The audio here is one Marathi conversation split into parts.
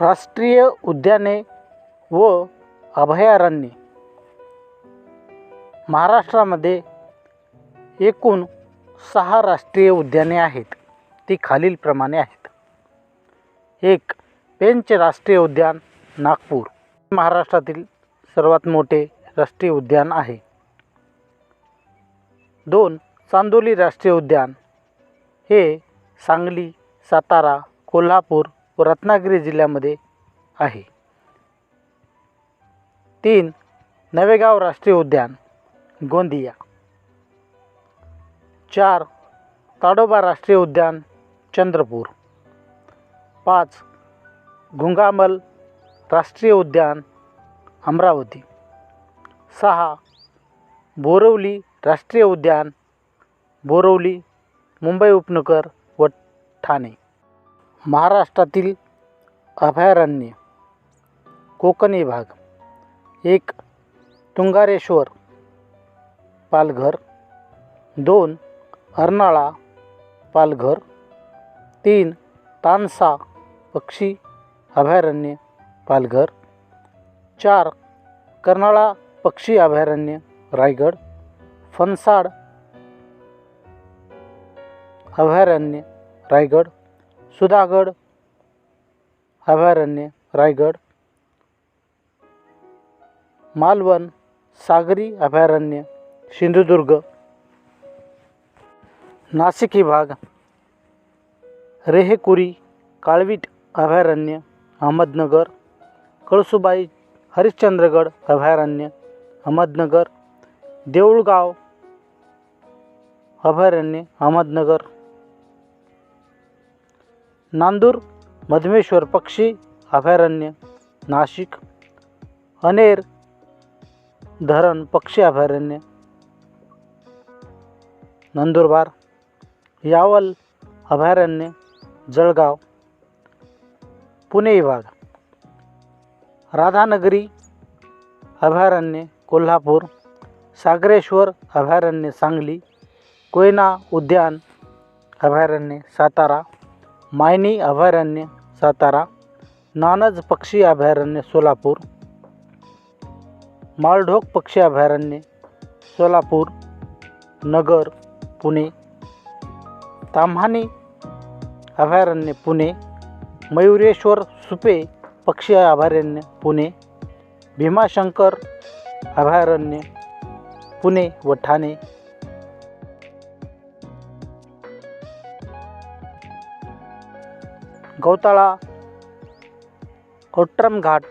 राष्ट्रीय उद्याने व अभयारण्ये. महाराष्ट्रामध्ये एकूण सहा राष्ट्रीय उद्याने आहेत. ती खालीलप्रमाणे आहेत. एक पेंच राष्ट्रीय उद्यान नागपूर. महाराष्ट्रातील सर्वात मोठे राष्ट्रीय उद्यान आहे. दोन चांदोली राष्ट्रीय उद्यान. हे सांगली सातारा कोल्हापूर व रत्नागिरी जिल्ह्यामध्ये आहे. तीन नवेगाव राष्ट्रीय उद्यान गोंदिया. चार ताडोबा राष्ट्रीय उद्यान चंद्रपूर. पाच गुंगामल राष्ट्रीय उद्यान अमरावती. सहा बोरवली राष्ट्रीय उद्यान बोरवली मुंबई उपनगर व ठाणे. महाराष्ट्रातील अभयारण्ये कोकणी भाग एक तुंगारेश्वर पालघर दोन अर्नाळा पालघर तीन तानसा पक्षी अभयारण्य पालघर चार कर्नाळा पक्षी अभयारण्य रायगड फनसाड अभयारण्य रायगड सुधागड अभयारण्य रायगड मालवण सागरी अभयारण्य सिंधुदुर्ग नाशिक ही भाग रेहेकुरी काळवीट अभयारण्य अहमदनगर कळसुबाई हरिश्चंद्रगड अभयारण्य अहमदनगर देऊळगाव अभयारण्य अहमदनगर नांदूर मधमेश्वर पक्षी अभयारण्य नाशिक अनेर धरण पक्षी अभयारण्य नंदुरबार यावल अभयारण्य जळगाव पुणे विभाग राधानगरी अभयारण्य कोल्हापूर सागरेश्वर अभयारण्य सांगली कोयना उद्यान अभयारण्य सातारा मायनी अभयारण्य सातारा नानज पक्षी अभयारण्य सोलापूर माळढोक पक्षी अभयारण्य सोलापूर नगर पुणे ताम्हाणी अभयारण्य पुणे मयुरेश्वर सुपे पक्षी अभयारण्य पुणे भीमाशंकर अभयारण्य पुणे व ठाणे. गौताळा ओट्रम घाट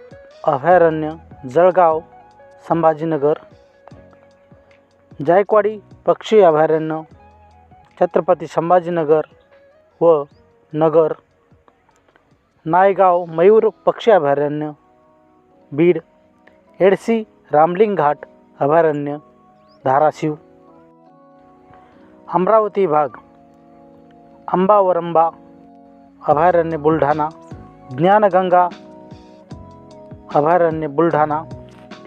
अभयारण्य जळगाव संभाजीनगर जायकवाडी पक्षी अभयारण्य छत्रपती संभाजीनगर व नगर नायगाव मयूर पक्षी अभयारण्य बीड एडसी रामलिंग घाट अभयारण्य धाराशिव. अमरावती भाग अंबावरंबा अभयारण्य बुलढाणा ज्ञानगंगा अभयारण्य बुलढाणा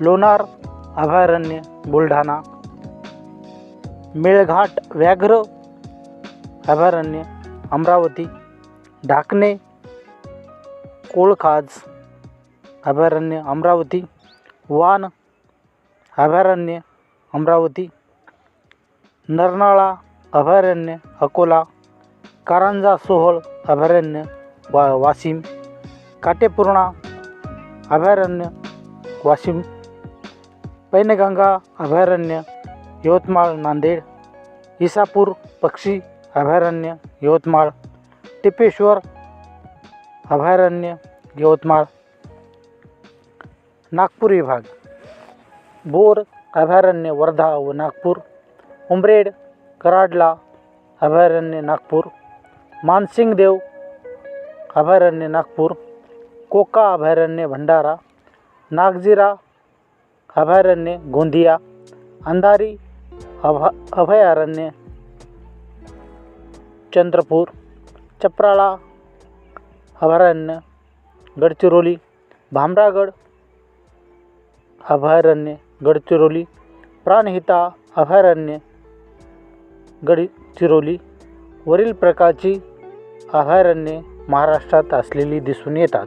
लोणार अभयारण्य बुलढाणा मेळघाट व्याघ्र अभयारण्य अमरावती ढाकणे कोळखाज अभयारण्य अमरावती वान अभयारण्य अमरावती नरनाळा अभयारण्य अकोला कारंजा सोहळ अभयारण्य वा वाशिम. काटेपूर्णा अभयारण्य वाशिम. पैनगंगा अभयारण्य यवतमाळ नांदेड. इसापूर पक्षी अभयारण्य यवतमाळ. टिपेश्वर अभयारण्य यवतमाळ. नागपूर विभाग. बोर अभयारण्य वर्धा व नागपूर. उमरेड कराडला अभयारण्य नागपूर. मानसिंगदेव अभयारण्य नागपूर कोका अभयारण्य भंडारा नागझिरा अभयारण्य गोंदिया अंधारी अभा अभयारण्य चंद्रपूर चपराळा अभयारण्य गडचिरोली भामरागड अभयारण्य गडचिरोली प्राणहिता अभयारण्य गडचिरोली वरील प्रकारची अभयारण्ये महाराष्ट्रात असलेली दिसून येतात.